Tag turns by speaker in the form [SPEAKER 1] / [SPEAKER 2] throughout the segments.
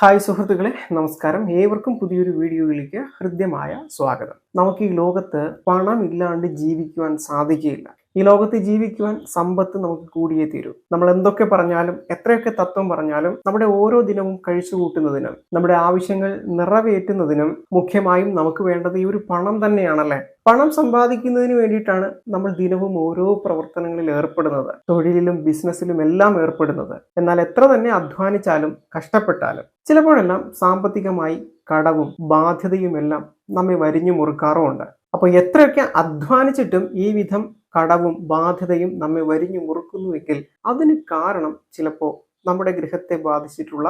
[SPEAKER 1] Hi സുഹൃത്തുക്കളെ നമസ്കാരം. ഏവർക്കും പുതിയൊരു വീഡിയോയിലേക്ക് ഹൃദ്യമായ സ്വാഗതം. നമുക്ക് ഈ ലോകത്ത് പണം ഇല്ലാണ്ട് ജീവിക്കുവാൻ സാധിക്കുകയില്ല. ഈ ലോകത്ത് ജീവിക്കുവാൻ സമ്പത്ത് നമുക്ക് കൂടിയേ തീരൂ. നമ്മൾ എന്തൊക്കെ പറഞ്ഞാലും എത്രയൊക്കെ തത്വം പറഞ്ഞാലും നമ്മുടെ ഓരോ ദിനവും കഴിച്ചു കൂട്ടുന്നതിനും നമ്മുടെ ആവശ്യങ്ങൾ നിറവേറ്റുന്നതിനും മുഖ്യമായും നമുക്ക് വേണ്ടത് ഈ ഒരു പണം തന്നെയാണല്ലേ? പണം സമ്പാദിക്കുന്നതിന് വേണ്ടിയിട്ടാണ് നമ്മൾ ദിനവും ഓരോ പ്രവർത്തനങ്ങളിൽ ഏർപ്പെടുന്നത്. തൊഴിലിലും ബിസിനസ്സിലും എല്ലാം ഏർപ്പെടുന്നത്. എന്നാൽ എത്ര തന്നെ അധ്വാനിച്ചാലും കഷ്ടപ്പെട്ടാലും ചിലപ്പോഴെല്ലാം സാമ്പത്തികമായി കടവും ബാധ്യതയും എല്ലാം നമ്മെ വരിഞ്ഞു മുറുക്കാറുമുണ്ട്. അപ്പോൾ എത്രയൊക്കെ അധ്വാനിച്ചിട്ടും ഈ വിധം കടവും ബാധ്യതയും നമ്മെ വരിഞ്ഞു മുറുക്കുന്നുവെങ്കിൽ അതിന് കാരണം ചിലപ്പോൾ നമ്മുടെ ഗൃഹത്തെ ബാധിച്ചിട്ടുള്ള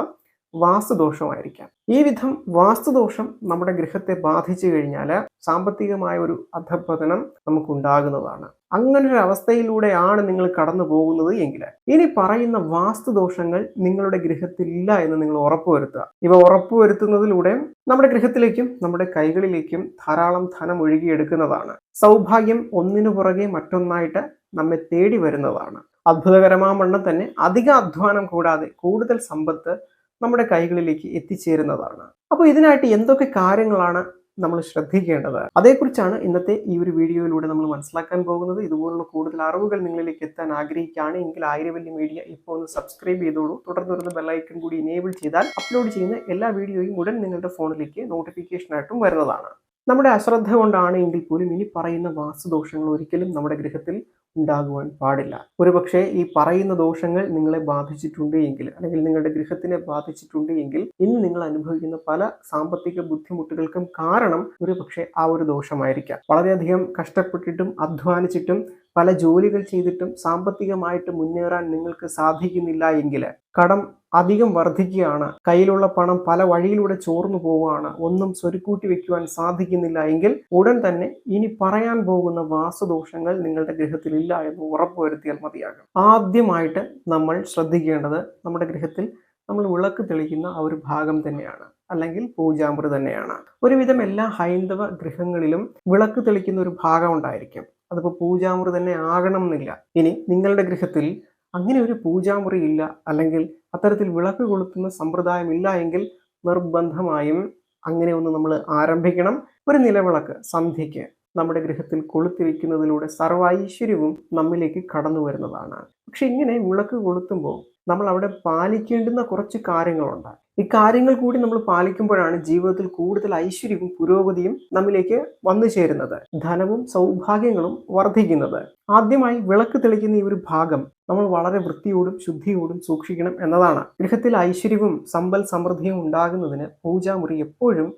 [SPEAKER 1] വാസ്തുദോഷമായിരിക്കാം. ഈ വിധം വാസ്തുദോഷം നമ്മുടെ ഗൃഹത്തെ ബാധിച്ചു കഴിഞ്ഞാൽ സാമ്പത്തികമായ ഒരു അധപതനം നമുക്കുണ്ടാകുന്നതാണ്. അങ്ങനൊരു അവസ്ഥയിലൂടെയാണ് നിങ്ങൾ കടന്നു പോകുന്നത് എങ്കിൽ ഇനി പറയുന്ന വാസ്തുദോഷങ്ങൾ നിങ്ങളുടെ ഗൃഹത്തിൽ ഇല്ല എന്ന് നിങ്ങൾ ഉറപ്പുവരുത്തുക. ഇവ ഉറപ്പുവരുത്തുന്നതിലൂടെ നമ്മുടെ ഗൃഹത്തിലേക്കും നമ്മുടെ കൈകളിലേക്കും ധാരാളം ധനം ഒഴുകിയെടുക്കുന്നതാണ്. സൗഭാഗ്യം ഒന്നിനു പുറകെ മറ്റൊന്നായിട്ട് നമ്മെ തേടി വരുന്നതാണ്. അത്ഭുതകരമാവണ്ണം തന്നെ അധിക അധ്വാനം കൂടാതെ കൂടുതൽ സമ്പത്ത് നമ്മുടെ കൈകളിലേക്ക് എത്തിച്ചേരുന്നതാണ്. അപ്പോൾ ഇതിനായിട്ട് എന്തൊക്കെ കാര്യങ്ങളാണ് നമ്മൾ ശ്രദ്ധിക്കേണ്ടത്? അതേക്കുറിച്ചാണ് ഇന്നത്തെ ഈ ഒരു വീഡിയോയിലൂടെ നമ്മൾ മനസ്സിലാക്കാൻ പോകുന്നത്. ഇതുപോലുള്ള കൂടുതൽ അറിവുകൾ നിങ്ങളിലേക്ക് എത്താൻ ആഗ്രഹിക്കുകയാണ്. എങ്കിൽ ആയിരവല്ലി മീഡിയ ഇപ്പോൾ ഒന്ന് സബ്സ്ക്രൈബ് ചെയ്തോളൂ. തുടർന്ന് വരുന്ന ബെല്ലൈക്കൺ കൂടി എനേബിൾ ചെയ്താൽ അപ്ലോഡ് ചെയ്യുന്ന എല്ലാ വീഡിയോയും ഉടൻ നിങ്ങളുടെ ഫോണിലേക്ക് നോട്ടിഫിക്കേഷനായിട്ടും വരുന്നതാണ്. നമ്മുടെ അശ്രദ്ധ കൊണ്ടാണ് എങ്കിൽ പോലും ഇനി പറയുന്ന വാസ്തുദോഷങ്ങൾ ഒരിക്കലും നമ്മുടെ ഗൃഹത്തിൽ ഉണ്ടാകുവാൻ പാടില്ല. ഒരുപക്ഷെ ഈ പറയുന്ന ദോഷങ്ങൾ നിങ്ങളെ ബാധിച്ചിട്ടുണ്ട് എങ്കിൽ അല്ലെങ്കിൽ നിങ്ങളുടെ ഗൃഹത്തിനെ ബാധിച്ചിട്ടുണ്ട് എങ്കിൽ ഇന്ന് നിങ്ങൾ അനുഭവിക്കുന്ന പല സാമ്പത്തിക ബുദ്ധിമുട്ടുകൾക്കും കാരണം ഒരുപക്ഷെ ആ ഒരു ദോഷമായിരിക്കാം. വളരെയധികം കഷ്ടപ്പെട്ടിട്ടും അധ്വാനിച്ചിട്ടും പല ജോലികൾ ചെയ്തിട്ടും സാമ്പത്തികമായിട്ട് മുന്നേറാൻ നിങ്ങൾക്ക് സാധിക്കുന്നില്ല എങ്കിൽ കടം അധികം വർദ്ധിക്കുകയാണ്. കയ്യിലുള്ള പണം പല വഴിയിലൂടെ ചോർന്നു പോവുകയാണ്. ഒന്നും സ്വരുക്കൂട്ടി വെക്കുവാൻ സാധിക്കുന്നില്ല എങ്കിൽ ഉടൻ തന്നെ ഇനി പറയാൻ പോകുന്ന വാസുദോഷങ്ങൾ നിങ്ങളുടെ ഗൃഹത്തിൽ ഇല്ല എന്ന് ഉറപ്പുവരുത്തിയാൽ മതിയാകും. ആദ്യമായിട്ട് നമ്മൾ ശ്രദ്ധിക്കേണ്ടത് നമ്മുടെ ഗൃഹത്തിൽ നമ്മൾ വിളക്ക് തെളിക്കുന്ന ആ ഒരു ഭാഗം തന്നെയാണ്. അല്ലെങ്കിൽ പൂജാമുറി തന്നെയാണ്. ഒരുവിധം എല്ലാ ഹൈന്ദവ ഗൃഹങ്ങളിലും വിളക്ക് തെളിക്കുന്ന ഒരു ഭാഗം ഉണ്ടായിരിക്കും. അതിപ്പോൾ പൂജാമുറി തന്നെ ആകണം എന്നില്ല ഇനി നിങ്ങളുടെ ഗൃഹത്തിൽ അങ്ങനെ ഒരു പൂജാമുറി ഇല്ല. അല്ലെങ്കിൽ അത്തരത്തിൽ വിളക്ക് കൊളുത്തുന്ന സമ്പ്രദായം ഇല്ല എങ്കിൽ നിർബന്ധമായും അങ്ങനെ ഒന്ന് നമ്മൾ ആരംഭിക്കണം. ഒരു നിലവിളക്ക് സന്ധ്യയ്ക്ക്. നമ്മുടെ ഗൃഹത്തിൽ കൊളുത്തി വയ്ക്കുന്നതിലൂടെ സർവ ഐശ്വര്യവും നമ്മിലേക്ക് കടന്നു വരുന്നതാണ്. പക്ഷെ ഇങ്ങനെ വിളക്ക് കൊളുത്തുമ്പോൾ നമ്മൾ അവിടെ പാലിക്കേണ്ടുന്ന കുറച്ച് കാര്യങ്ങളുണ്ട്. ഈ കാര്യങ്ങൾ കൂടി നമ്മൾ പാലിക്കുമ്പോഴാണ് ജീവിതത്തിൽ കൂടുതൽ ഐശ്വര്യവും പുരോഗതിയും നമ്മിലേക്ക് വന്നു ചേരുന്നത്. ധനവും സൗഭാഗ്യങ്ങളും വർദ്ധിക്കുന്നത്. ആദ്യമായി വിളക്ക് തെളിക്കുന്ന ഈ ഒരു ഭാഗം നമ്മൾ വളരെ വൃത്തിയോടും ശുദ്ധിയോടും സൂക്ഷിക്കണം എന്നതാണ്. ഗൃഹത്തിൽ ഐശ്വര്യവും സമ്പൽ സമൃദ്ധിയും ഉണ്ടാകുന്നതിന് പൂജാമുറി എപ്പോഴും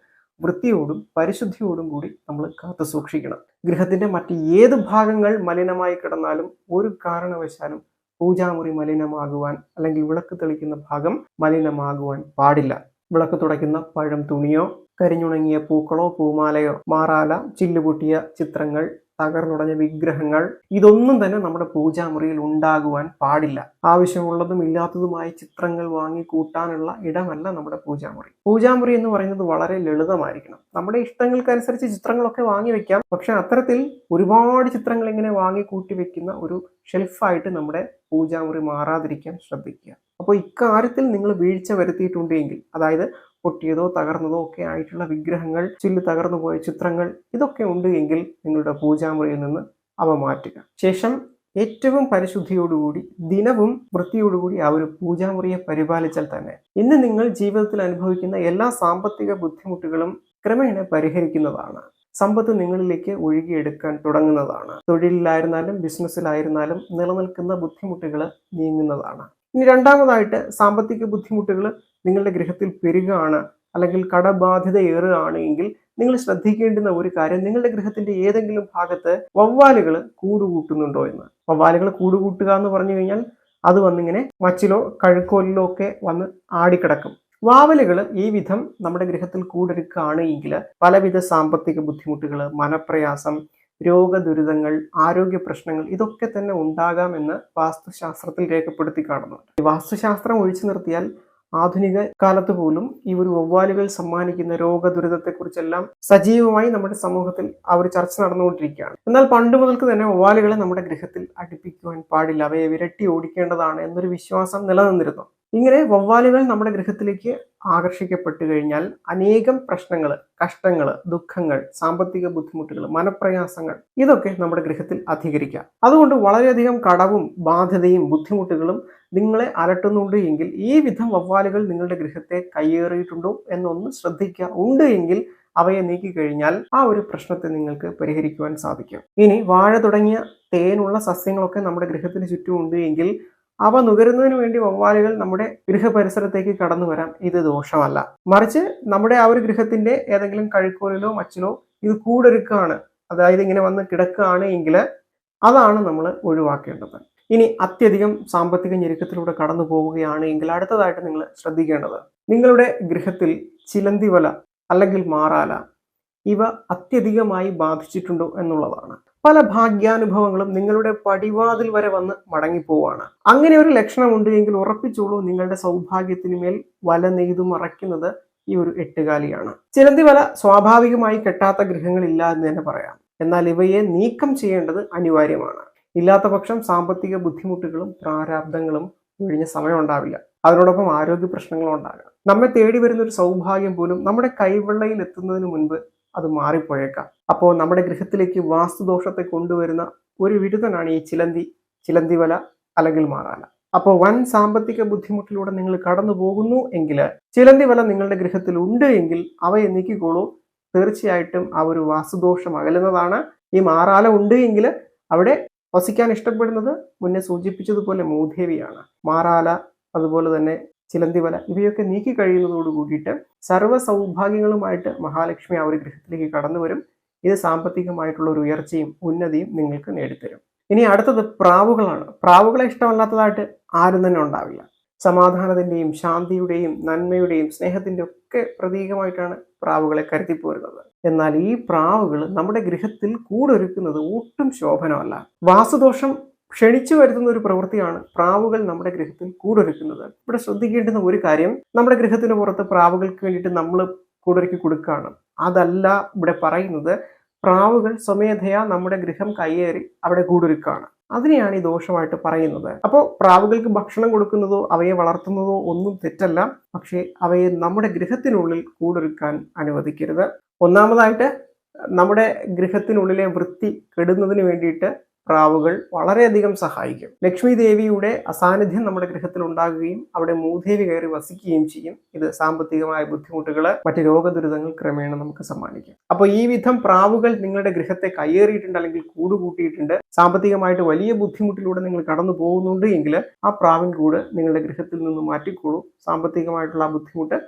[SPEAKER 1] വൃത്തിയോടും പരിശുദ്ധിയോടും കൂടി നമ്മൾ കാത്തു സൂക്ഷിക്കണം. ഗൃഹത്തിന്റെ മറ്റ് ഏത് ഭാഗങ്ങൾ മലിനമായി കിടന്നാലും ഒരു കാരണവശാലും പൂജാമുറി മലിനമാകുവാൻ അല്ലെങ്കിൽ വിളക്ക് തെളിക്കുന്ന ഭാഗം മലിനമാകുവാൻ പാടില്ല. വിളക്ക് തുടയ്ക്കുന്ന പഴം തുണിയോ കരിഞ്ഞുണങ്ങിയ പൂക്കളോ പൂമാലയോ മാറാല ചില്ലുപൊട്ടിയ ചിത്രങ്ങൾ തകർന്നുടഞ്ഞ വിഗ്രഹങ്ങൾ. ഇതൊന്നും തന്നെ നമ്മുടെ പൂജാമുറിയിൽ ഉണ്ടാകുവാൻ പാടില്ല. ആവശ്യമുള്ളതും ഇല്ലാത്തതുമായ ചിത്രങ്ങൾ വാങ്ങി കൂട്ടാനുള്ള ഇടമല്ല നമ്മുടെ പൂജാമുറി. പൂജാമുറി എന്ന് പറയുന്നത് വളരെ ലളിതമായിരിക്കണം. നമ്മുടെ ഇഷ്ടങ്ങൾക്കനുസരിച്ച് ചിത്രങ്ങളൊക്കെ വാങ്ങി വെക്കാം. പക്ഷെ അത്തരത്തിൽ ഒരുപാട് ചിത്രങ്ങൾ ഇങ്ങനെ വാങ്ങി കൂട്ടി വെക്കുന്ന ഒരു ഷെൽഫായിട്ട് നമ്മുടെ പൂജാമുറി മാറാതിരിക്കാൻ ശ്രദ്ധിക്കുക. അപ്പോൾ ഇക്കാര്യത്തിൽ നിങ്ങൾ വീഴ്ച വരുത്തിയിട്ടുണ്ടെങ്കിൽ അതായത് പൊട്ടിയതോ തകർന്നതോ ഒക്കെ ആയിട്ടുള്ള വിഗ്രഹങ്ങൾ ചില്ല് തകർന്നു പോയ ചിത്രങ്ങൾ ഇതൊക്കെ ഉണ്ട് എങ്കിൽ നിങ്ങളുടെ പൂജാമുറിയിൽ നിന്ന് അവ മാറ്റുക. ശേഷം ഏറ്റവും പരിശുദ്ധിയോടുകൂടി ദിനവും വൃത്തിയോടുകൂടി ആ ഒരു പൂജാമുറിയെ പരിപാലിച്ചാൽ തന്നെ ഇന്ന് നിങ്ങൾ ജീവിതത്തിൽ അനുഭവിക്കുന്ന എല്ലാ സാമ്പത്തിക ബുദ്ധിമുട്ടുകളും ക്രമേണ പരിഹരിക്കുന്നതാണ്. സമ്പത്ത് നിങ്ങളിലേക്ക് ഒഴുകിയെടുക്കാൻ തുടങ്ങുന്നതാണ്. തൊഴിലിലായിരുന്നാലും ബിസിനസ്സിലായിരുന്നാലും നിലനിൽക്കുന്ന ബുദ്ധിമുട്ടുകൾ നീങ്ങുന്നതാണ്. ഇനി രണ്ടാമതായിട്ട് സാമ്പത്തിക ബുദ്ധിമുട്ടുകൾ നിങ്ങളുടെ ഗൃഹത്തിൽ പെരുകയാണ് അല്ലെങ്കിൽ കടബാധ്യത ഏറുകയാണ് എങ്കിൽ നിങ്ങൾ ശ്രദ്ധിക്കേണ്ടുന്ന ഒരു കാര്യം നിങ്ങളുടെ ഗൃഹത്തിന്റെ ഏതെങ്കിലും ഭാഗത്ത് വവ്വാലുകൾ കൂടുകൂട്ടുന്നുണ്ടോ എന്ന്. വവ്വാലുകൾ കൂടുകൂട്ടുക എന്ന് പറഞ്ഞു കഴിഞ്ഞാൽ അത് വന്നിങ്ങനെ മച്ചിലോ കഴുക്കോലിലോ ഒക്കെ വന്ന് ആടിക്കിടക്കും. വാവലുകൾ ഈ വിധം നമ്മുടെ ഗൃഹത്തിൽ കൂടെടുക്കുകയാണ് എങ്കിൽ പലവിധ സാമ്പത്തിക ബുദ്ധിമുട്ടുകൾ മനപ്രയാസം രോഗദുരിതങ്ങൾ ആരോഗ്യ പ്രശ്നങ്ങൾ ഇതൊക്കെ തന്നെ ഉണ്ടാകാമെന്ന് വാസ്തുശാസ്ത്രത്തിൽ രേഖപ്പെടുത്തി കാണുന്നുണ്ട്. വാസ്തുശാസ്ത്രം ഒഴിച്ചു നിർത്തിയാൽ ആധുനിക കാലത്ത് പോലും ഈ ഒരു വവ്വാലുകൾ സമ്മാനിക്കുന്ന രോഗദുരിതത്തെക്കുറിച്ചെല്ലാം സജീവമായി നമ്മുടെ സമൂഹത്തിൽ അവർ ചർച്ച നടന്നുകൊണ്ടിരിക്കുകയാണ്. എന്നാൽ പണ്ട് മുതൽക്ക് തന്നെ വവ്വാലുകളെ നമ്മുടെ ഗൃഹത്തിൽ അടുപ്പിക്കുവാൻ പാടില്ല. അവയെ വിരട്ടി ഓടിക്കേണ്ടതാണ് എന്നൊരു വിശ്വാസം നിലനിന്നിരുന്നു. ഇങ്ങനെ വവ്വാലുകൾ നമ്മുടെ ഗൃഹത്തിലേക്ക് ആകർഷിക്കപ്പെട്ടു കഴിഞ്ഞാൽ അനേകം പ്രശ്നങ്ങൾ കഷ്ടങ്ങൾ ദുഃഖങ്ങൾ സാമ്പത്തിക ബുദ്ധിമുട്ടുകൾ മനപ്രയാസങ്ങൾ ഇതൊക്കെ നമ്മുടെ ഗൃഹത്തിൽ അധികരിക്കാം. അതുകൊണ്ട് വളരെയധികം കടവും ബാധ്യതയും ബുദ്ധിമുട്ടുകളും നിങ്ങളെ അലട്ടുന്നുണ്ട് എങ്കിൽ ഈ വിധം വവ്വാലുകൾ നിങ്ങളുടെ ഗൃഹത്തെ കയ്യേറിയിട്ടുണ്ടോ എന്നൊന്ന് ശ്രദ്ധിക്കുക ഉണ്ട് എങ്കിൽ അവയെ നീക്കിക്കഴിഞ്ഞാൽ ആ ഒരു പ്രശ്നത്തെ നിങ്ങൾക്ക് പരിഹരിക്കുവാൻ സാധിക്കും. ഇനി വാഴ തുടങ്ങിയ തേനുള്ള സസ്യങ്ങളൊക്കെ നമ്മുടെ ഗൃഹത്തിന് ചുറ്റുമുണ്ട് എങ്കിൽ അവ നുകരുന്നതിന് വേണ്ടി വവ്വാലുകൾ നമ്മുടെ ഗൃഹപരിസരത്തേക്ക് കടന്നു വരാം. ഇത് ദോഷമല്ല. മറിച്ച് നമ്മുടെ ആ ഒരു ഗൃഹത്തിന്റെ ഏതെങ്കിലും കഴുക്കോലിലോ മച്ചിലോ ഇത് കൂടൊരുക്കാണ്. അതായത് ഇങ്ങനെ വന്ന് കിടക്കുകയാണ് എങ്കിൽ അതാണ് നമ്മൾ ഒഴിവാക്കേണ്ടത്. ഇനി അത്യധികം സാമ്പത്തിക ഞെരുക്കത്തിലൂടെ കടന്നു പോവുകയാണ് എങ്കിൽ അടുത്തതായിട്ട് നിങ്ങൾ ശ്രദ്ധിക്കേണ്ടത് നിങ്ങളുടെ ഗൃഹത്തിൽ ചിലന്തിവല അല്ലെങ്കിൽ മാറാല ഇവ അത്യധികമായി ബാധിച്ചിട്ടുണ്ടോ എന്നുള്ളതാണ്. പല ഭാഗ്യാനുഭവങ്ങളും നിങ്ങളുടെ പടിവാതിൽ വരെ വന്ന് മടങ്ങിപ്പോവാണ്. അങ്ങനെ ഒരു ലക്ഷണമുണ്ട് എങ്കിൽ ഉറപ്പിച്ചോളൂ നിങ്ങളുടെ സൗഭാഗ്യത്തിന് മേൽ വല നെയ്തു മറയ്ക്കുന്നത് ഈ ഒരു എട്ടുകാലിയാണ്. ചിലന്തി വല സ്വാഭാവികമായി കെട്ടാത്ത ഗ്രഹങ്ങളില്ല എന്ന് തന്നെ പറയാം. എന്നാൽ ഇവയെ നീക്കം ചെയ്യേണ്ടത് അനിവാര്യമാണ്. ഇല്ലാത്ത പക്ഷം സാമ്പത്തിക ബുദ്ധിമുട്ടുകളും പ്രാരാബ്ദങ്ങളും ഒഴിഞ്ഞ സമയം ഉണ്ടാവില്ല. അതിനോടൊപ്പം ആരോഗ്യ പ്രശ്നങ്ങളും ഉണ്ടാകാം നമ്മെ തേടി വരുന്ന ഒരു സൗഭാഗ്യം പോലും നമ്മുടെ കൈവെള്ളയിൽ എത്തുന്നതിന് മുൻപ് അത് മാറിപ്പോയേക്കാം. അപ്പോൾ നമ്മുടെ ഗൃഹത്തിലേക്ക് വാസ്തുദോഷത്തെ കൊണ്ടുവരുന്ന ഒരു വിരുദ്ധനാണ് ഈ ചിലന്തി ചിലന്തി വല അല്ലെങ്കിൽ മാറാല. അപ്പോൾ വൻ സാമ്പത്തിക ബുദ്ധിമുട്ടിലൂടെ നിങ്ങൾ കടന്നു പോകുന്നു എങ്കിൽ ചിലന്തി വല നിങ്ങളുടെ ഗൃഹത്തിൽ ഉണ്ട് എങ്കിൽ അവയെ നീക്കിക്കോളൂ. തീർച്ചയായിട്ടും ആ ഒരു വാസ്തുദോഷം അകലുന്നതാണ്. ഈ മാറാല ഉണ്ട് എങ്കിൽ അവിടെ വസിക്കാൻ ഇഷ്ടപ്പെടുന്നത് മുന്നേ സൂചിപ്പിച്ചതുപോലെ മൂദേവിയാണ്. മാറാല അതുപോലെ തന്നെ ചിലന്തിവല ഇവയൊക്കെ നീക്കി കഴിയുന്നതോട് കൂടിയിട്ട് സർവ സൗഭാഗ്യങ്ങളുമായിട്ട് മഹാലക്ഷ്മി ആ ഒരു ഗൃഹത്തിലേക്ക് കടന്നു വരും ഇത് സാമ്പത്തികമായിട്ടുള്ള ഒരു ഉയർച്ചയും ഉന്നതിയും നിങ്ങൾക്ക് നേടിത്തരും. ഇനി അടുത്തത് പ്രാവുകളാണ്. പ്രാവുകളെ ഇഷ്ടമല്ലാത്തതായിട്ട് ആരും തന്നെ ഉണ്ടാവില്ല. സമാധാനത്തിന്റെയും ശാന്തിയുടെയും നന്മയുടെയും സ്നേഹത്തിന്റെ ഒക്കെ പ്രതീകമായിട്ടാണ് പ്രാവുകളെ കരുതിപ്പോരുന്നത്. എന്നാൽ ഈ പ്രാവുകൾ നമ്മുടെ ഗൃഹത്തിൽ കൂടൊരുക്കുന്നത് ഒട്ടും ശോഭനമല്ല. വാസുദോഷം ക്ഷണിച്ചു വരുത്തുന്ന ഒരു പ്രവൃത്തിയാണ് പ്രാവുകൾ നമ്മുടെ ഗൃഹത്തിൽ കൂടൊരുക്കുന്നത്. ഇവിടെ ശ്രദ്ധിക്കേണ്ടുന്ന ഒരു കാര്യം നമ്മുടെ ഗൃഹത്തിന് പുറത്ത് പ്രാവുകൾക്ക് വേണ്ടിയിട്ട് നമ്മൾ കൂടൊരുക്കി കൊടുക്കുകയാണ് അതല്ല ഇവിടെ പറയുന്നത് പ്രാവുകൾ സ്വമേധയാ നമ്മുടെ ഗൃഹം കയ്യേറി അവിടെ കൂടൊരുക്കാണ്. അതിനെയാണ് ഈ ദോഷമായിട്ട് പറയുന്നത്. അപ്പോൾ പ്രാവുകൾക്ക് ഭക്ഷണം കൊടുക്കുന്നതോ അവയെ വളർത്തുന്നതോ ഒന്നും തെറ്റല്ല. പക്ഷേ അവയെ നമ്മുടെ ഗൃഹത്തിനുള്ളിൽ കൂടൊരുക്കാൻ അനുവദിക്കരുത്. ഒന്നാമതായിട്ട് നമ്മുടെ ഗൃഹത്തിനുള്ളിലെ വൃത്തി കെടുന്നതിന് വേണ്ടിയിട്ട് പ്രാവുകൾ വളരെയധികം സഹായിക്കും. ലക്ഷ്മി ദേവിയുടെ അസാന്നിധ്യം നമ്മുടെ ഗൃഹത്തിൽ ഉണ്ടാകുകയും അവിടെ മൂദേവി കയറി വസിക്കുകയും ചെയ്യും. ഇത് സാമ്പത്തികമായ ബുദ്ധിമുട്ടുകൾ മറ്റ് രോഗദുരിതങ്ങൾ ക്രമേണ നമുക്ക് സമ്മാനിക്കും. അപ്പോൾ ഈ വിധം പ്രാവുകൾ നിങ്ങളുടെ ഗൃഹത്തെ കയ്യേറിയിട്ടുണ്ട് അല്ലെങ്കിൽ കൂടുകൂട്ടിയിട്ടുണ്ട്. സാമ്പത്തികമായിട്ട് വലിയ ബുദ്ധിമുട്ടിലൂടെ നിങ്ങൾ കടന്നു പോകുന്നുണ്ട് എങ്കിൽ ആ പ്രാവിൻ കൂട് നിങ്ങളുടെ ഗൃഹത്തിൽ നിന്ന് മാറ്റിക്കോളൂ. സാമ്പത്തികമായിട്ടുള്ള ആ ബുദ്ധിമുട്ട്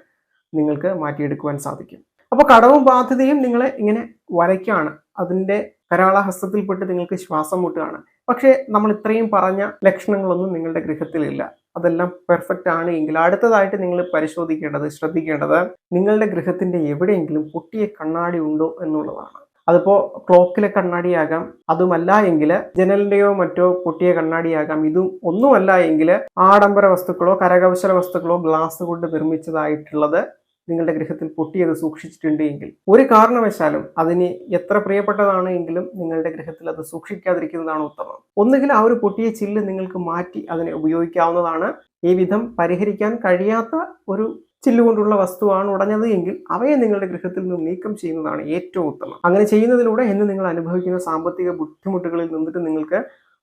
[SPEAKER 1] നിങ്ങൾക്ക് മാറ്റിയെടുക്കുവാൻ സാധിക്കും. അപ്പോൾ കടവും ബാധ്യതയും നിങ്ങളെ ഇങ്ങനെ വരയ്ക്കാണ്. അതിന്റെ കരാളഹസ്തത്തിൽപ്പെട്ട് നിങ്ങൾക്ക് ശ്വാസം മുട്ടുകയാണ്. പക്ഷേ നമ്മൾ ഇത്രയും പറഞ്ഞ ലക്ഷണങ്ങളൊന്നും നിങ്ങളുടെ ഗൃഹത്തിലില്ല. അതെല്ലാം പെർഫെക്റ്റ് ആണ് എങ്കിൽ അടുത്തതായിട്ട് നിങ്ങൾ പരിശോധിക്കേണ്ടത് ശ്രദ്ധിക്കേണ്ടത് നിങ്ങളുടെ ഗൃഹത്തിന്റെ എവിടെയെങ്കിലും പൊട്ടിയ കണ്ണാടി ഉണ്ടോ എന്നുള്ളതാണ്. അതിപ്പോ ക്ലോക്കിലെ കണ്ണാടിയാകാം അതുമല്ല എങ്കിൽ ജനലിന്റെയോ മറ്റോ പൊട്ടിയ കണ്ണാടിയാകാം. ഇതും ഒന്നുമല്ല എങ്കിൽ ആഡംബര വസ്തുക്കളോ കരകൗശല വസ്തുക്കളോ ഗ്ലാസ് കൊണ്ട് നിർമ്മിച്ചതായിട്ടുള്ളത് നിങ്ങളുടെ ഗൃഹത്തിൽ പൊട്ടിയത് സൂക്ഷിച്ചിട്ടുണ്ട് എങ്കിൽ. ഒരു കാരണവശാലും അതിന് എത്ര പ്രിയപ്പെട്ടതാണ് എങ്കിലും നിങ്ങളുടെ ഗൃഹത്തിൽ അത് സൂക്ഷിക്കാതിരിക്കുന്നതാണ് ഉത്തമം. ഒന്നുകിൽ ആ ഒരു പൊട്ടിയ ചില്ല് നിങ്ങൾക്ക് മാറ്റി അതിനെ ഉപയോഗിക്കാവുന്നതാണ്. ഈ വിധം പരിഹരിക്കാൻ കഴിയാത്ത ഒരു ചില്ലുകൊണ്ടുള്ള വസ്തുവാണ് ഉടഞ്ഞത് എങ്കിൽ അവയെ നിങ്ങളുടെ ഗൃഹത്തിൽ നിന്ന് നീക്കം ചെയ്യുന്നതാണ് ഏറ്റവും ഉത്തമം. അങ്ങനെ ചെയ്യുന്നതിലൂടെ ഇന്ന് നിങ്ങൾ അനുഭവിക്കുന്ന സാമ്പത്തിക ബുദ്ധിമുട്ടുകളിൽ നിന്നിട്ട് നിങ്ങൾക്ക്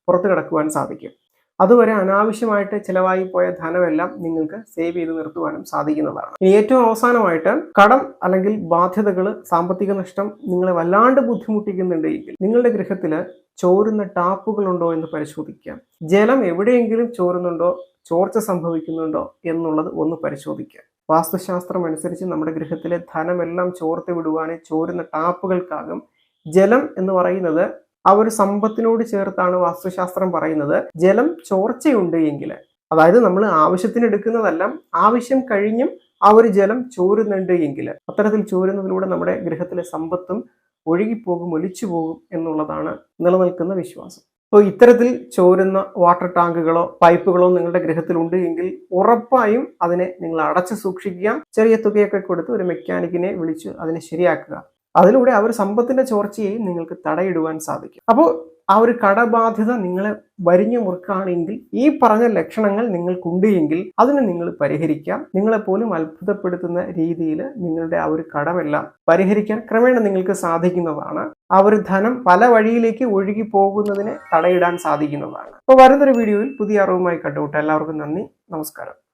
[SPEAKER 1] പുറത്തു കടക്കുവാൻ സാധിക്കും. അതുവരെ അനാവശ്യമായിട്ട് ചിലവായി പോയ ധനമെല്ലാം നിങ്ങൾക്ക് സേവ് ചെയ്ത് നിർത്തുവാനും സാധിക്കുന്നതാണ്. ഇനി ഏറ്റവും അവസാനമായിട്ട് കടം അല്ലെങ്കിൽ ബാധ്യതകൾ സാമ്പത്തിക നഷ്ടം നിങ്ങളെ വല്ലാണ്ട് ബുദ്ധിമുട്ടിക്കുന്നുണ്ടെങ്കിൽ നിങ്ങളുടെ ഗൃഹത്തിൽ ചോരുന്ന ടാപ്പുകളുണ്ടോ എന്ന് പരിശോധിക്കാം. ജലം എവിടെയെങ്കിലും ചോരുന്നുണ്ടോ ചോർച്ച സംഭവിക്കുന്നുണ്ടോ എന്നുള്ളത് ഒന്ന് പരിശോധിക്കുക വാസ്തുശാസ്ത്രം അനുസരിച്ച് നമ്മുടെ ഗൃഹത്തിലെ ധനമെല്ലാം ചോർത്ത് വിടുവാനേ ചോരുന്ന ടാപ്പുകൾക്കാകും. ജലം എന്ന് പറയുന്നത് ആ ഒരു സമ്പത്തിനോട് ചേർത്താണ് വാസ്തുശാസ്ത്രം പറയുന്നത്. ജലം ചോർച്ചയുണ്ട് എങ്കിൽ അതായത് നമ്മൾ ആവശ്യത്തിന് എടുക്കുന്നതെല്ലാം ആവശ്യം കഴിഞ്ഞും ആ ഒരു ജലം ചോരുന്നുണ്ട് എങ്കിൽ അത്തരത്തിൽ ചോരുന്നതിലൂടെ നമ്മുടെ ഗൃഹത്തിലെ സമ്പത്തും ഒഴുകിപ്പോകും ഒലിച്ചു പോകും എന്നുള്ളതാണ് നിലനിൽക്കുന്ന വിശ്വാസം. അപ്പോൾ ഇത്തരത്തിൽ ചോരുന്ന വാട്ടർ ടാങ്കുകളോ പൈപ്പുകളോ നിങ്ങളുടെ ഗൃഹത്തിലുണ്ട് എങ്കിൽ ഉറപ്പായും അതിനെ നിങ്ങൾ അടച്ചു സൂക്ഷിക്കുക. ചെറിയ തുകയൊക്കെ കൊടുത്ത് ഒരു മെക്കാനിക്കിനെ വിളിച്ച് അതിനെ ശരിയാക്കുക. അതിലൂടെ അവർ സമ്പത്തിന്റെ ചോർച്ചയെയും നിങ്ങൾക്ക് തടയിടുവാൻ സാധിക്കും. അപ്പോൾ ആ ഒരു കടബാധ്യത നിങ്ങളെ വരിഞ്ഞു മുറുക്കുകയാണെങ്കിൽ ഈ പറഞ്ഞ ലക്ഷണങ്ങൾ നിങ്ങൾക്കുണ്ട് എങ്കിൽ അതിനെ നിങ്ങൾ പരിഹരിക്കാം. നിങ്ങളെപ്പോലും അത്ഭുതപ്പെടുത്തുന്ന രീതിയിൽ നിങ്ങളുടെ ആ ഒരു കടമെല്ലാം പരിഹരിക്കാൻ ക്രമേണ നിങ്ങൾക്ക് സാധിക്കുന്നതാണ്. ആ ഒരു ധനം പല വഴിയിലേക്ക് ഒഴുകി പോകുന്നതിനെ തടയിടാൻ സാധിക്കുന്നതാണ്. അപ്പോൾ വരുന്നൊരു വീഡിയോയിൽ പുതിയ അറിവുമായി കണ്ടുമുട്ടാം. എല്ലാവർക്കും നന്ദി. നമസ്കാരം.